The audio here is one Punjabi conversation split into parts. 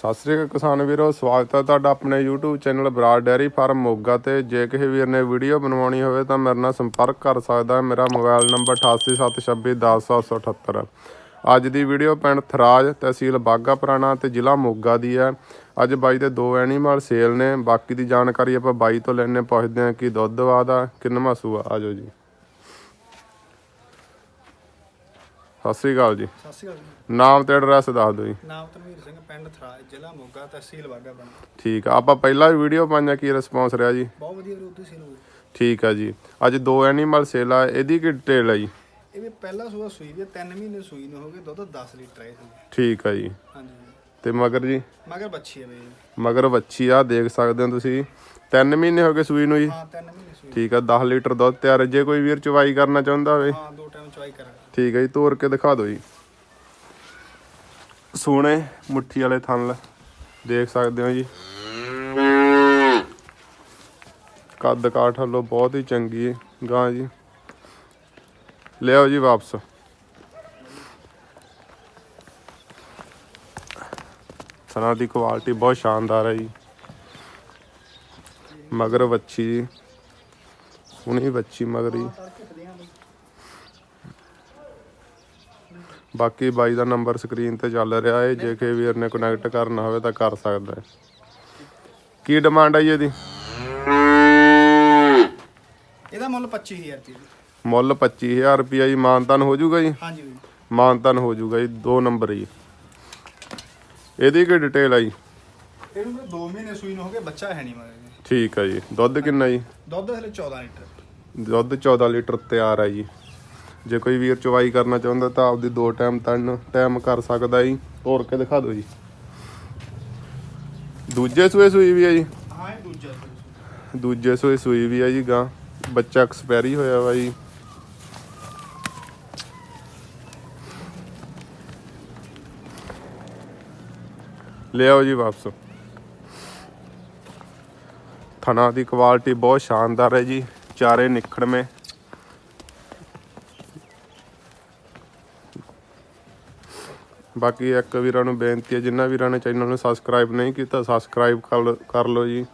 ਸਤਿ ਸ੍ਰੀ ਅਕਾਲ ਕਿਸਾਨ ਵੀਰੋ, ਸਵਾਗਤ ਹੈ ਤੁਹਾਡਾ ਆਪਣੇ YouTube channel Broad dairy farm Moga ਤੇ। ਜੇ ਕਿਸੇ ਵੀਰ ਨੇ ਵੀਡੀਓ ਬਣਵਾਉਣੀ ਹੋਵੇ ਤਾਂ ਮੇਰੇ ਨਾਲ ਸੰਪਰਕ ਕਰ ਸਕਦਾ ਹੈ। ਮੇਰਾ ਮੋਬਾਈਲ ਨੰਬਰ 8876210778 ਅੱਜ ਦੀ ਵੀਡੀਓ ਪਿੰਡ ਥਰਾਜ ਤਹਿਸੀਲ ਬਾਗਾ ਪੁਰਾਣਾ ਤੇ ਜ਼ਿਲ੍ਹਾ ਮੋਗਾ ਦੀ ਹੈ। ਅੱਜ ਬਾਈ ਦੇ ਦੋ ਐਨੀਮਲ ਸੇਲ ਨੇ। ਬਾਕੀ ਦੀ ਜਾਣਕਾਰੀ ਆਪਾਂ ਬਾਈ ਤੋਂ ਲੈਣੇ ਪੁੱਛਦੇ ਹਾਂ ਕਿ ਦੁੱਧ ਵਾਦਾ ਕਿੰਨਵਾਂ ਸੂਆ ਆਜੋ ਜੀ। ਸਤਿ ਸ੍ਰੀ ਅਕਾਲ ਜੀ। ਸਤਿ ਸ਼੍ਰੀ ਅਕਾਲ ਜੀ। ਨਾਮ ਤੇ ਐਡਰੈਸ ਦੱਸ ਦਿਓ ਜੀ। ਨਾਮ ਤਨਵੀਰ ਸਿੰਘ ਪਿੰਡ ਥਰਾਜ ਜ਼ਿਲ੍ਹਾ ਮੋਗਾ ਤਹਿਸੀਲ ਬਾਗਾ ਬਣ ਠੀਕ ਆ ਆਪਾਂ ਪਹਿਲਾਂ ਵੀ ਵੀਡੀਓ ਪਾਈਆਂ ਕੀ ਰਿਸਪੌਂਸ ਰਿਹਾ ਜੀ? ਬਹੁਤ ਵਧੀਆ ਵਿਰੋਧੀ ਸੇਲ ਹੋਈ ਠੀਕ ਆ ਜੀ। ਅੱਜ ਦੋ ਐਨੀਮਲ ਸੇਲ ਆ ਇਹਦੀ ਕੀ ਡਿਟੇਲ ਆ ਜੀ? ਇਹ ਵੀ ਪਹਿਲਾ ਸੂਆ ਸੂਈ ਵੀ 3 ਮਹੀਨੇ ਸੂਈ ਨੂੰ ਹੋ ਗਏ ਦੁੱਧ 10 ਲੀਟਰ ਆਏ ਸੀ ਠੀਕ ਆ ਜੀ। ਹਾਂਜੀ ਤੇ ਮਗਰ ਜੀ? ਮਗਰ ਬੱਚੀ ਹੈ ਬਈ ਮਗਰ ਬੱਚੀ ਆ ਦੇਖ ਸਕਦੇ ਹੋ ਤੁਸੀਂ। 3 ਮਹੀਨੇ ਹੋ ਗਏ ਸੂਈ ਨੂੰ ਜੀ। ਹਾਂ 3 ਮਹੀਨੇ ਸੂਈ ਠੀਕ ਆ 10 ਲੀਟਰ ਦੁੱਧ ਤਿਆਰ ਹੈ। ਜੇ ਕੋਈ ਵੀਰ ਚਵਾਈ ਕਰਨਾ ਚਾਹੁੰਦਾ ਹੋਵੇ। ਹਾਂ ਦੋ ਟਾਈਮ ਚਵਾਈ ਕਰਾਂਗੇ। ਠੀਕ ਹੈ ਜੀ ਤੋੜ ਕੇ ਦਿਖਾ ਦਿਓ ਜੀ। ਸੋਹਣੇ ਮੁੱਠੀ ਵਾਲੇ ਥਣ ਦੇਖ ਸਕਦੇ ਹੋ ਜੀ। ਕੱਦ ਕਾਠ ਵੱਲੋਂ ਬਹੁਤ ਹੀ ਚੰਗੀ ਹੈ ਗਾਂ ਜੀ। ਲਿਆਓ ਜੀ ਵਾਪਸ। ਥਣਾ ਦੀ ਕੁਆਲਿਟੀ ਬਹੁਤ ਸ਼ਾਨਦਾਰ ਹੈ ਜੀ। ਮਗਰ ਵੱਛੀ ਜੀ। ਸੋਹਣੀ ਵੱਛੀ ਮਗਰ ਬਾਕੀ ਬਾਈ ਦਾ ਨੰਬਰ ਸਕਰੀਨ ਤੇ ਚੱਲ ਰਿਹਾ ਹੈ ਜੇ ਕਿਸੇ ਵੀਰ ਨੇ ਕਨੈਕਟ ਕਰਨਾ ਹੋਵੇ ਤਾਂ ਕਰ ਸਕਦਾ ਹੈ ਕੀ ਡਿਮਾਂਡ ਹੈ ਜੀ ਇਹਦੀ? ਇਹਦਾ ਮੁੱਲ 25000 ਰੁਪਏ ਮੁੱਲ 25000 ਰੁਪਿਆ ਜੀ ਮਾਨਤਨ ਹੋ ਜਾਊਗਾ ਜੀ? ਹਾਂਜੀ ਮਾਨਤਨ ਹੋ ਜਾਊਗਾ ਜੀ ਦੋ ਨੰਬਰ ਜੀ। ਇਹਦੀ ਕੀ ਡਿਟੇਲ ਆ ਜੀ? ਇਹਨੂੰ ਵੀ 2 ਮਹੀਨੇ ਸੂਈ ਨੂੰ ਹੋ ਗਏ ਬੱਚਾ ਹੈ ਨਹੀਂ ਮਗਰ ਜੀ। ਠੀਕ ਆ ਜੀ। ਦੁੱਧ ਕਿੰਨਾ ਜੀ? ਦੁੱਧ ਹਲੇ 14 ਲੀਟਰ। ਦੁੱਧ 14 ਲੀਟਰ ਤਿਆਰ ਹੈ ਜੀ। ਜੇ ਕੋਈ ਵੀਰ ਚਵਾਈ ਕਰਨਾ ਚਾਹੁੰਦਾ ਤਾਂ ਆਪਦੀ ਦੋ ਟਾਈਮ ਤਨ ਟਾਈਮ ਕਰ ਸਕਦਾ ਜੀ। ਤੋੜ ਕੇ ਦਿਖਾ ਦਿਓ ਜੀ। ਦੂਜੇ ਸੂਏ ਸੂਈ ਵੀ ਹੈ ਜੀ। ਹਾਂ ਇਹ ਦੂਜਾ ਸੂਏ ਸੂਈ ਵੀ ਹੈ ਜੀ ਗਾਂ। ਬੱਚਾ ਐਕਸਪਾਇਰੀ ਹੋਇਆ ਵਾ ਜੀ। ਲਿਆਓ ਜੀ ਵਾਪਸ। ਥਣਾ ਦੀ ਕੁਆਲਿਟੀ ਬਹੁਤ ਸ਼ਾਨਦਾਰ ਹੈ ਜੀ। ਚਾਰੇ ਨਿਖੜਵੇਂ। ਬਾਕੀ ਇੱਕ ਵੀਰਾਂ ਨੂੰ ਬੇਨਤੀ ਹੈ ਜਿਨ੍ਹਾਂ ਵੀਰਾਂ ਨੇ ਚੈਨਲ ਨੂੰ ਸਬਸਕ੍ਰਾਈਬ ਨਹੀਂ ਕੀਤਾ ਸਬਸਕ੍ਰਾਈਬ ਕਰ ਕਰ ਲਓ ਜੀ।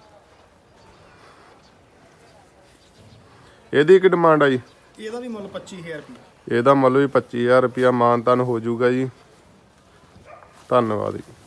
ਇਹਦੀ ਕੀ ਡਿਮਾਂਡ ਆ ਜੀ? ਇਹਦਾ ਵੀ ਮੁੱਲ 25000 ਰੁਪਏ ਇਹਦਾ ਮੁੱਲ ਵੀ 25000 ਰੁਪਿਆ ਮਾਨਤਨ ਹੋ ਜਾਊਗਾ ਜੀ। ਧੰਨਵਾਦ ਜੀ।